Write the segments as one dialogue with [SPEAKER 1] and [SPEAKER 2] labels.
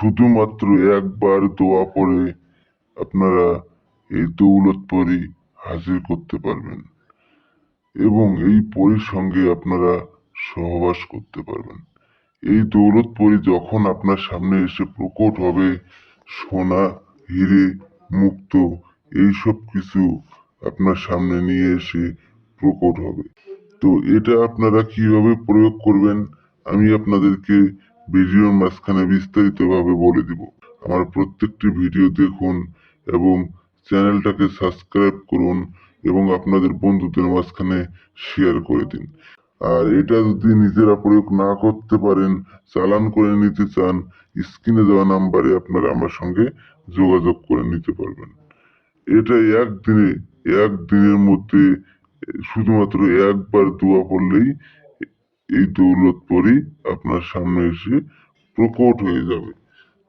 [SPEAKER 1] শুধুমাত্র একবার দোয়া পড়ে আপনারা এই দৌলত পরি হাজির করতে পারবেন এবং এই পরীর সঙ্গে আপনারা সহবাস করতে পারবেন। এই দৌলত পরি যখন আপনার সামনে এসে প্রকট হবে, সোনা, হিরে, মুক্ত, এইসব কিছু আপনার সামনে নিয়ে এসে প্রকট হবে। তো এটা আপনারা কীভাবে প্রয়োগ করবেন, আমি আপনাদেরকে ভিডিওর মাঝখানে বিস্তারিতভাবে বলে দিব। আমার প্রত্যেকটি ভিডিও দেখুন এবং চ্যানেলটাকে সাবস্ক্রাইব করুন এবং আপনাদের বন্ধুদের মাঝখানে শেয়ার করে দিন। আর এটা যদি নিজেরা প্রয়োগ না করতে পারেন, চালান করে নিতে চান, স্ক্রিনে দেওয়া নাম্বারে আপনারা আমার সঙ্গে যোগাযোগ করে নিতে পারবেন। এটা একদিনে, একদিনের মধ্যে, শুধুমাত্র একবার দোয়া পড়লেই এই দৌলত পরি আপনার সামনে এসে প্রকট হয়ে যাবে।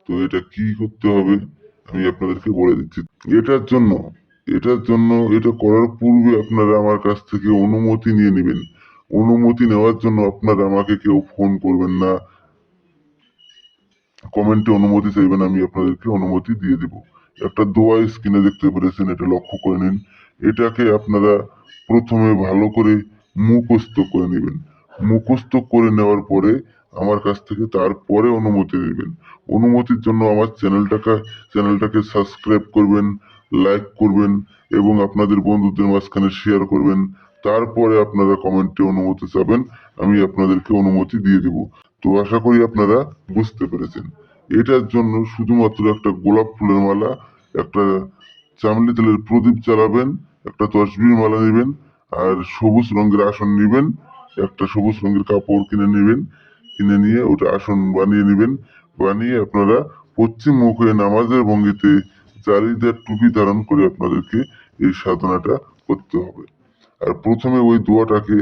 [SPEAKER 1] তো এটা কি করতে হবে? আমি আপনাদেরকে বলে দিচ্ছি। এটার জন্য এটার জন্য এটা করার পূর্বে আপনারা আমার কাছ থেকে অনুমতি নিয়ে নেবেন। অনুমতি নেওয়ার জন্য আপনারা আমাকে কেউ ফোন করবেন না। কমেন্টে অনুমতি চাইবেন, আমি আপনাদেরকে অনুমতি দিয়ে দেব। একটা দোয়া স্ক্রিনে দেখতে পেরেছেন, এটা লক্ষ্য করে নিন। এটাকে আপনারা প্রথমে ভালো করে মুখস্থ করে নেবেন। মুখস্থ করে নেওয়ার পরে আমার কাছ থেকে তারপরে অনুমতি নেবেন। অনুমতির জন্য আমার চ্যানেলটাকে চ্যানেলটাকে সাবস্ক্রাইব করবেন, লাইক করবেন এবং আপনাদের বন্ধুদের মাঝখানে শেয়ার করবেন। তারপরে আপনারা কমেন্টে অনুমতি চাবেন, আমি আপনাদেরকে অনুমতি দিয়ে দেব। তো আশা করি আপনারা বুঝতে পেরেছেন। এটার জন্য শুধুমাত্র একটা গোলাপ ফুলের মালা, একটা চামলি তেলের প্রদীপ জ্বালাবেন, একটা তসবির মালা নেবেন, আর সবুজ রঙের আসন নেবেন একটা সবুজ রঙের কাপড় কিনে নেবেন, কিনে নিয়ে ওটা আসন বানিয়ে নেবেন। বানিয়ে আপনারা পশ্চিম মুখ হয়ে নামাজের ভঙ্গিতে জারিদের টুপি ধারণ করে আপনাদেরকে এই সাধনাটা করতে হবে। আর প্রথমে ওই দোয়াটাকে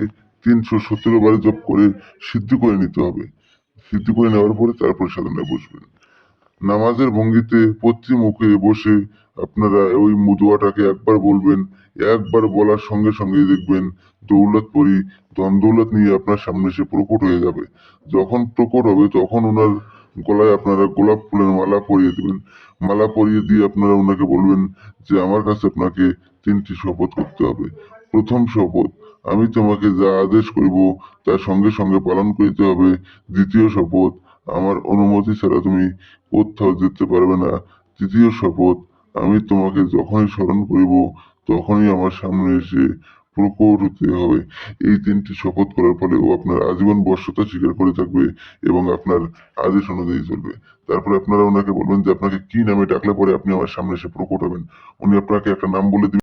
[SPEAKER 1] তিনশো সতেরো বার জপ করে সিদ্ধ করে নিতে হবে। সিদ্ধ করে নেওয়ার পরে তারপর সাধনায় বসবেন। নামাজের ভঙ্গিতে পশ্চিম মুখে বসে আপনারা ওই মুদুয়াটাকে একবার বলবেন, একবার বলার সঙ্গে সঙ্গে দেখবেন দৌলত পরি ধন দৌলত নিয়ে আপনার সামনে এসে প্রকট হয়ে যাবে। যখন প্রকট হবে তখন ওনার গলায় আপনারা গোলাপ ফুলের মালা পরিয়ে দেবেন। মালা পরিয়ে দিয়ে আপনারা ওনাকে বলবেন যে, আমার কাছে আপনাকে তিনটি শপথ করতে হবে। প্রথম শপথ, আমি তোমাকে যা আদেশ করিব তার সঙ্গে সঙ্গে পালন করিতে হবে। দ্বিতীয় শপথ আমার অনুমতি ছাড়া তুমি কোথাও যেতে পারবে না। তৃতীয় শপথ, আমি তোমাকে যখনই স্মরণ করিব, তখনই আমার সামনে এসে প্রকট হতে হবে। এই তিনটি শপথ করার ফলে ও আপনার আজীবন বর্ষতা স্বীকার করে থাকবে এবং আপনার আদেশ অনুযায়ী চলবে। তারপরে আপনারা ওনাকে বলবেন যে, আপনাকে কি নামে ডাকলে পরে আপনি আমার সামনে এসে প্রকট হবেন? উনি আপনাকে একটা নাম বলে